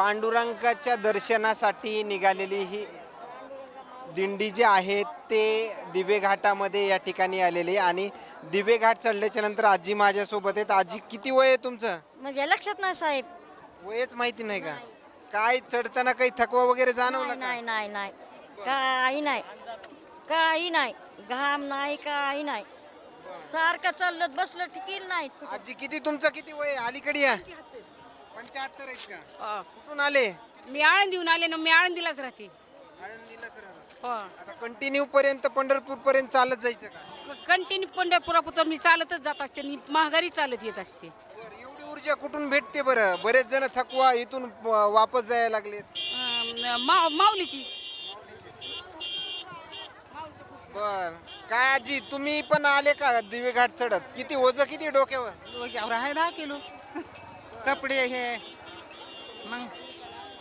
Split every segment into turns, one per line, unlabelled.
पांडुरंगाच्या दर्शनासाठी निघालेली ही दिंडी जी आहे ते दिवे घाटामध्ये या ठिकाणी आलेली आहे. आणि दिवे घाट चढल्याच्या नंतर आजी माझ्यासोबत आहेत. आजी किती वय आहे तुमचं?
म्हणजे लक्षात नाही साहेब.
वयच माहिती नाही का? काय चढताना काही थकवा वगैरे जाणवला का?
नाही नाही नाही काही नाही. काही नाही. घाम नाही काही नाही. सारखं चाललं बसलं टिकील नाही.
आजी किती तुमचं किती वय आहे? अलीकडे या. पंच्याहत्तर आहेत का?
हो.
कुठून आले?
मी आळंदीहून आले ना मी आळंदीलाच राहते.
आळंदीलाच राहता.
हो.
आता कंटिन्यू पर्यंत पंढरपूर पर्यंत चालत जायचं का?
कंटिन्यू पंढरपुरापुतर मी चालतच जात असते आणि महागारी चालत येत असते.
बरं, एवढी ऊर्जा कुठून भेटते बरं? बरेच जण थकवा इथून प- वापस जायला लागलेत.
अं, मा माऊलीची.
बर. काय आजी तुम्ही पण आले का दिवे घाट चढत? किती ओझ किती डोक्यावर?
डोक्यावर आहे दहा किलो. कपडे हे. मग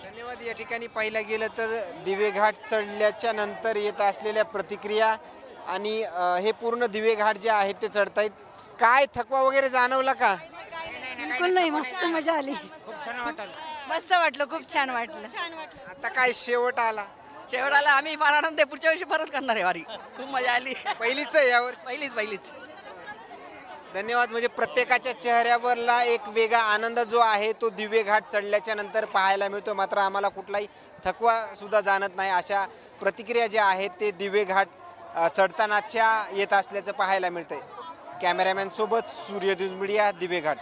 धन्यवाद. या ठिकाणी पाहिलं गेलं तर दिवे घाट चढल्याच्या नंतर येत असलेल्या प्रतिक्रिया आणि अ, हे पूर्ण दिवे घाट जे आहेत ते चढतायत. काय थकवा वगैरे जाणवला का?
बिलकुल नाही. मस्त मजा आली.
मस्त वाटलं. खूप छान वाटलं.
आता काय शेवट आला?
शेवटाला आम्ही फार आनंद आहे पुढच्या वर्षी परत करणार आहे वारी. खूप मजा आली.
पहिलीच आहे यावर्षी
पहिलीच पहिलीच.
धन्यवाद. म्हणजे प्रत्येकाच्या चेहऱ्यावरला एक वेगळा आनंद जो आहे तो दिवे घाट चढल्याच्या नंतर पाहायला मिळतो. मात्र आम्हाला कुठलाही थकवा सुद्धा जाणत नाही. अशा प्रतिक्रिया ज्या आहेत ते दिवे घाट चढतानाच्या येत असल्याचं पाहायला मिळतंय. कॅमेरामॅन सोबत सूर्यदुज मीडिया दिवे घाट.